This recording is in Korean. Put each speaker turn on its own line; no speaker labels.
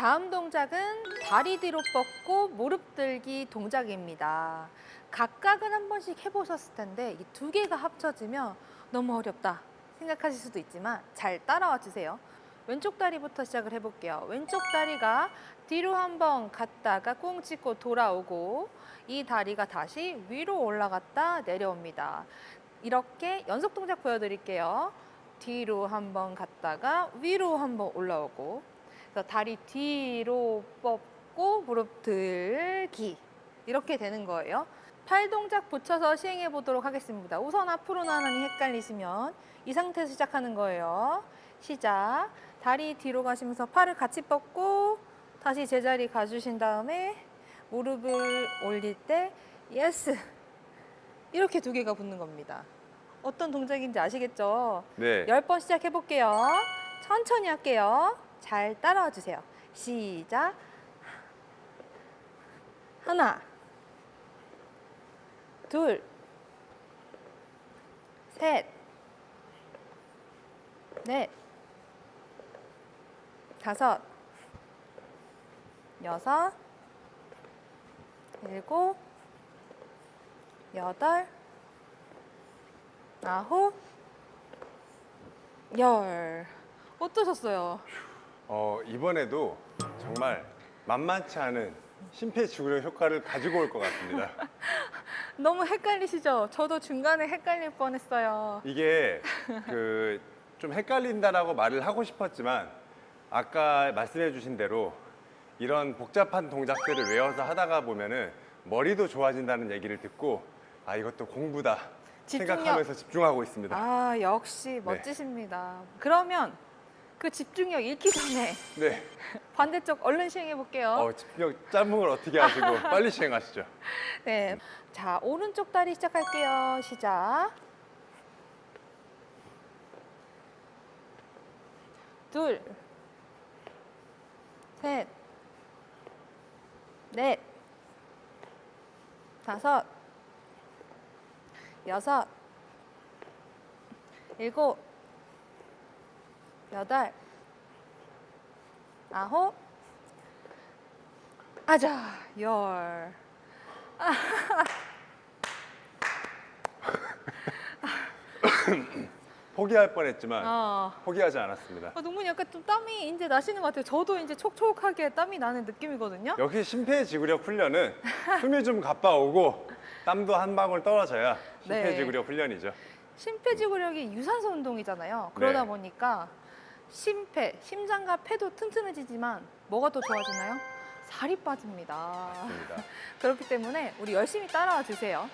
다음 동작은 다리 뒤로 뻗고 무릎 들기 동작입니다. 각각은 한 번씩 해보셨을 텐데 이 두 개가 합쳐지면 너무 어렵다 생각하실 수도 있지만 잘 따라와 주세요. 왼쪽 다리부터 시작을 해볼게요. 왼쪽 다리가 뒤로 한번 갔다가 꽁 찍고 돌아오고 이 다리가 다시 위로 올라갔다 내려옵니다. 이렇게 연속 동작 보여드릴게요. 뒤로 한번 갔다가 위로 한번 올라오고 그래서 다리 뒤로 뻗고 무릎 들기 이렇게 되는 거예요. 팔 동작 붙여서 시행해 보도록 하겠습니다. 우선 앞으로 나가니 헷갈리시면 이 상태에서 시작하는 거예요. 시작. 다리 뒤로 가시면서 팔을 같이 뻗고 다시 제자리 가주신 다음에 무릎을 올릴 때 예스 이렇게 두 개가 붙는 겁니다. 어떤 동작인지 아시겠죠?
네.
열 번 시작해 볼게요. 천천히 할게요. 잘 따라와 주세요. 시작. 하나, 둘, 셋, 넷, 다섯, 여섯, 일곱, 여덟, 아홉, 열. 어떠셨어요?
어, 이번에도 정말 만만치 않은 심폐지구력 효과를 가지고 올 것 같습니다.
너무 헷갈리시죠? 저도 중간에 헷갈릴 뻔했어요.
이게 그 좀 헷갈린다라고 말을 하고 싶었지만 아까 말씀해 주신 대로 이런 복잡한 동작들을 외워서 하다가 보면은 머리도 좋아진다는 얘기를 듣고 아 이것도 공부다
집중력.
생각하면서 집중하고 있습니다.
아, 역시 멋지십니다. 그러면 그 집중력 잃기 전에
네.
반대쪽 얼른 시행해 볼게요.
어, 집중력 짬뽕을 어떻게 하시고 빨리 시행하시죠.
네. 자, 오른쪽 다리 시작할게요. 시작. 둘, 셋, 넷, 다섯, 여섯, 일곱, 여덟, 아홉, 아자, 열.
포기할 뻔했지만
어.
포기하지 않았습니다.
아, 동문이 약간 좀 땀이 이제 나시는 것 같아요. 저도 이제 촉촉하게 땀이 나는 느낌이거든요.
역시 심폐지구력 훈련은 숨이 좀 가빠오고 땀도 한 방울 떨어져야
네.
심폐지구력 훈련이죠.
심폐지구력이 유산소 운동이잖아요. 그러다
네.
보니까 심폐, 심장과 폐도 튼튼해지지만 뭐가 더 좋아지나요? 살이 빠집니다.
맞습니다.
그렇기 때문에 우리 열심히 따라와 주세요.